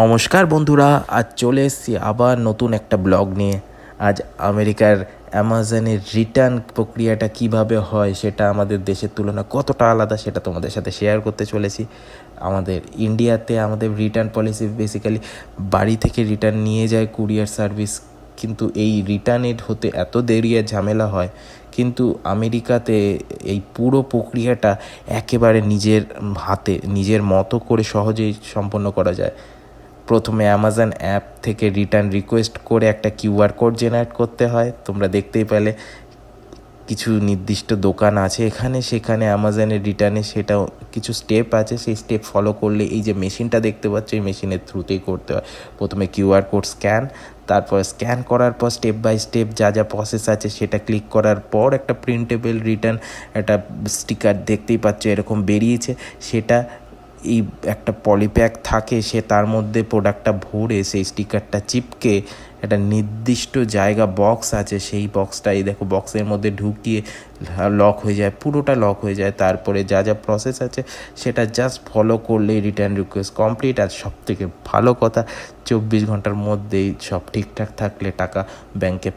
নমস্কার বন্ধুরা, আজ চলে এসেছি আবার নতুন একটা ব্লগ নিয়ে। আজ আমেরিকার অ্যামাজনের রিটার্ন প্রক্রিয়াটা কীভাবে হয় সেটা আমাদের দেশের তুলনা কতটা আলাদা সেটা তোমাদের সাথে শেয়ার করতে চলেছি। আমাদের ইন্ডিয়াতে আমাদের রিটার্ন পলিসি বেসিক্যালি বাড়ি থেকে রিটার্ন নিয়ে যায় কুরিয়ার সার্ভিস কিন্তু এই রিটার্নের হতে এত দেরি আর ঝামেলা হয়। কিন্তু আমেরিকাতে এই পুরো প্রক্রিয়াটা একেবারে নিজের হাতে, নিজের মতো করে সহজেই সম্পন্ন করা যায়। প্রথমে অ্যামাজন অ্যাপ থেকে রিটার্ন রিকোয়েস্ট করে একটা কিউআর কোড জেনারেট করতে হয়। তোমরা দেখতেই পেলে কিছু নির্দিষ্ট দোকান আছে এখানে, সেখানে অ্যামাজনের রিটার্নে সেটা কিছু স্টেপ আছে। সেই স্টেপ ফলো করলে এই যে মেশিনটা দেখতে পাচ্ছ, এই মেশিনের থ্রুতেই করতে হয়। প্রথমে কিউআর কোড স্ক্যান তারপর স্ক্যান করার পর স্টেপ বাই স্টেপ যা যা প্রসেস আছে সেটা ক্লিক করার পর একটা প্রিন্টেবল রিটার্ন একটা স্টিকার দেখতেই পাচ্ছ এরকম বেরিয়েছে। সেটা এই একটা পলিপ্যাক থাকে, সে তার মধ্যে প্রোডাক্টটা ভরে সেই স্টিকারটা চিপকে একটা নির্দিষ্ট জায়গা বক্স আছে, সেই বক্সটা এই দেখো বক্সের মধ্যে ঢুকিয়ে লক হয়ে যায়, পুরোটা লক হয়ে যায়। তারপরে যা যা প্রসেস আছে, সেটা জাস্ট ফলো করলেই রিটার্ন রিকোয়েস্ট কমপ্লিট আর সব থেকে ভালো কথা, চব্বিশ ঘণ্টার মধ্যেই সব ঠিকঠাক থাকলে টাকা ব্যাংকে